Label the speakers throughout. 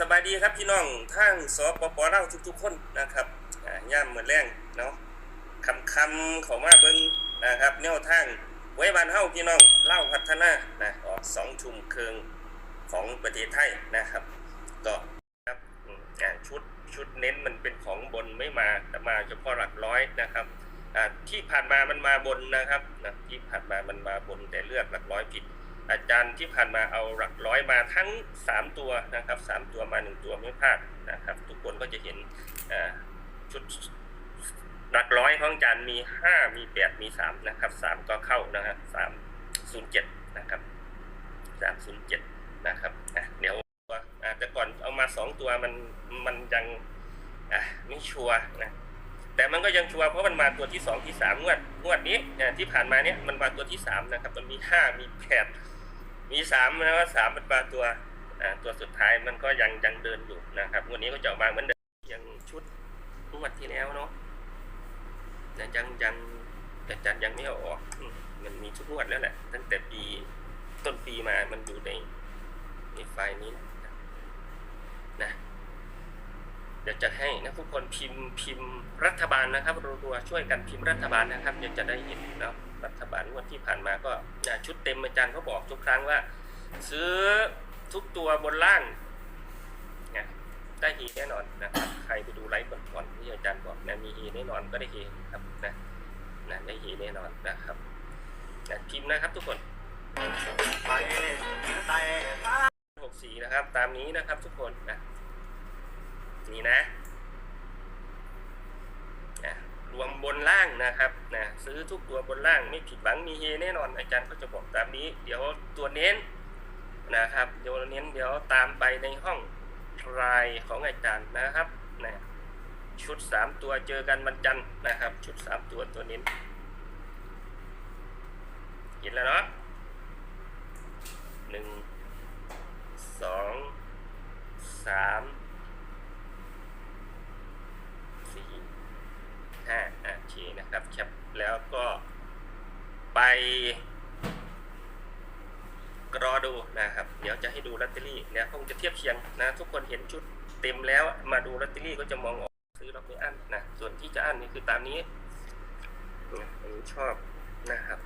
Speaker 1: สบายดีครับพี่น้องทางสปปเล่าทุกๆคนนะครับย่ามเหมือนแรงเนาะคำคำๆเขามาเบิ้งนะครับแนวทางไว้บานเฮ้าพี่น้องเล่าพัฒนานะออกสองชุมเคืองของประเทศไทยนะครับ ก็ครับชุดชุดเน้นมันเป็นของบนไม่มาแต่มาเฉพาะหลักร้อยนะครับที่ผ่านมามันมาบนนะครับที่ผ่านมามันมาบนแต่เลือกหลักร้อยผิด อาจารย์ที่ผ่านมาเอาหลักร้อยมาทั้ง 3 ตัวนะครับ 3 ตัวมา 1 ตัวไม่พลาดนะครับ ทุกคนก็จะเห็นชุดหลักร้อยของอาจารย์มี 5 มี 8 มี 3 นะครับ 3 ก็เข้านะครับ307นย์เจ็ดนะครับ307นย์เจ็ดนะครับอะเดี๋ยวอะแต่ก่อนเอามา 2 ตัวมันมันยังอะไม่ชัวร์นะแต่มันก็ยังชัวร์เพราะมันมาตัวที่ 2 ที่3งวดงวดนี้เนี่ยที่ผ่านมาเนี่ยมันมาตัวที่ 3 นะครับ มันมี 5 มี8 มี3นะว่า3มันมาตัวตัวสุดท้ายมันก็ยังยังเดินอยู่นะครับวดนี้ก็จะออกมาเหมือนเดิมยังชุดงวดที่แล้วเนาะแต่ยังยังแต่จัดยังไม่เอาออก มันมีทุกงวดแล้วแหละ ตั้งแต่ปีต้นปีมามันอยู่ในในไฟล์นี้นะเดี๋ยวจะให้นะทุกคนพิมพ์พิมพ์รัฐบาลนะครับรัวๆช่วยกันพิมพ์รัฐบาลนะครับเดี๋ยวจะได้เห็นแล้ว รัฐบาลงวดที่ผ่านมาก็ชุดเต็มอาจารย์เขาบอกทุกครั้งว่า ซื้อทุกตัวบนล่างนะได้ฮีแน่นอนนะครับใครไปดูไลฟ์ก่อนๆที่อาจารย์บอกนะมีฮีแน่นอนก็ได้ฮีครับนะนะได้ฮีแน่นอนนะครับนะพิมพ์นะครับทุกคนหกสีนะครับ ตามนี้นะครับทุกคนนะนี่นะนะรวมบนล่างนะครับนะ ซื้อทุกตัวบนล่างไม่ผิดหวังมีเฮแน่นอนอาจารย์ก็จะบอกตามนี้ เดี๋ยวตัวเน้นนะครับ เดี๋ยวเน้นเดี๋ยวตามไปในห้องรายของอาจารย์นะครับนะชุดสามตัวเจอกันวันจันทร์นะครับ ชุดสามตัวตัวเน้นเห็นแล้วเนาะหนึ่งสองสามสี่ห้าอะโอเคนะครับ แล้วก็ไปรอดูนะครับ เดี๋ยวจะให้ดูลอตเตอรี่เนี่ยคงจะเทียบเคียงนะ ทุกคนเห็นชุดเต็มแล้วมาดูลอตเตอรี่ก็จะมองออกซื้อเราไม่อั้นนะส่วนที่จะอั้นนี่คือตามนี้อันนี้ชอบนะครับ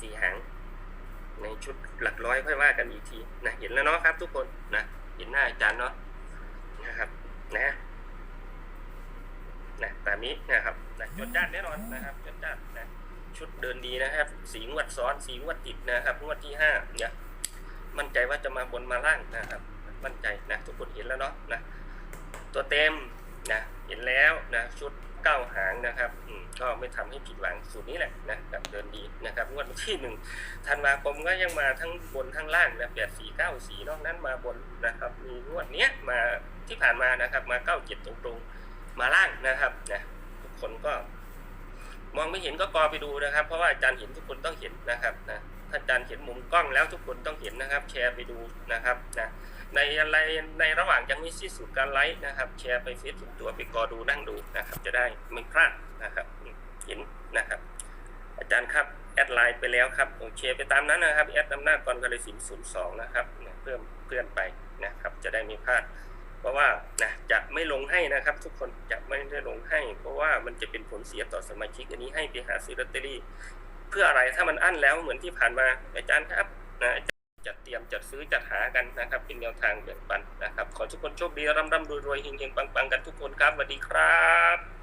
Speaker 1: สี่หางในชุดหลักร้อยค่อยว่ากันอีกทีนะเห็นแล้วเนาะครับทุกคนนะเห็นหน้าอาจารย์เนาะนะครับนะ นะตามนี้นะครับนะจดจ้านแน่นอนนะครับจดจ้านนะชุดเดินดีนะครับ สีงวดซ้อนสีงวดติดนะครับงวดที่ห้าเนี่ยมั่นใจว่าจะมาบนมาล่างนะครับ มั่นใจนะทุกคนเห็นแล้วเนาะนะตัวเต็มนะเห็นแล้วนะชุดเก้าหางนะครับอืมก็ไม่ทำให้ผิดหวังสูตรนี้แหละนะแบบเดินดีนะครับงวดที่หนึ่งธันวาคมก็ยังมาทั้งบนทั้งล่างนะแปดสี่เก้าสี่นอกนั้นมาบนนะครับมีงวดเนี้ยมาที่ผ่านมานะครับมาเก้าเจ็ดตรงๆ มาล่างนะครับนะทุกคนก็ มองไม่เห็นก็กอไปดูนะครับ เพราะว่าอาจารย์เห็นทุกคนต้องเห็นนะครับนะถ้าอาจารย์เห็นมุมกล้องแล้วทุกคนต้องเห็นนะครับ แชร์ไปดูนะครับนะในอะไรในระหว่างยังไม่สิ้นสุดการไลฟ์นะครับ แชร์ไปเฟซตัวไปกอดูนั่งดูนะครับ จะได้ไม่พลาดนะครับ เห็นนะครับ อาจารย์ครับแอดไลน์ไปแล้วครับโอเคไปตามนั้นนะครับแอดอำนาจกรกระสินศูนย์สองนะครับเนี่ยเพิ่มเพื่อนไปนะครับ จะได้ไม่พลาด เพราะว่านะจะไม่ลงให้นะครับ ทุกคนจะไม่ได้ลงให้ เพราะว่ามันจะเป็นผลเสียต่อสมาชิก อันนี้ให้ไปหาซื้อลอตเตอรี่ เพื่ออะไรถ้ามันอั้นแล้วเหมือนที่ผ่านมาอาจารย์ครับนะอาจารย์จัดเตรียมจัดซื้อจัดหากันนะครับ เป็นแนวทางแบ่งปันนะครับ ขอทุกคนโชคดีร่ำร่ำรวยรวยเฮงเฮงปังปังกันทุกคนครับสวัสดีครับ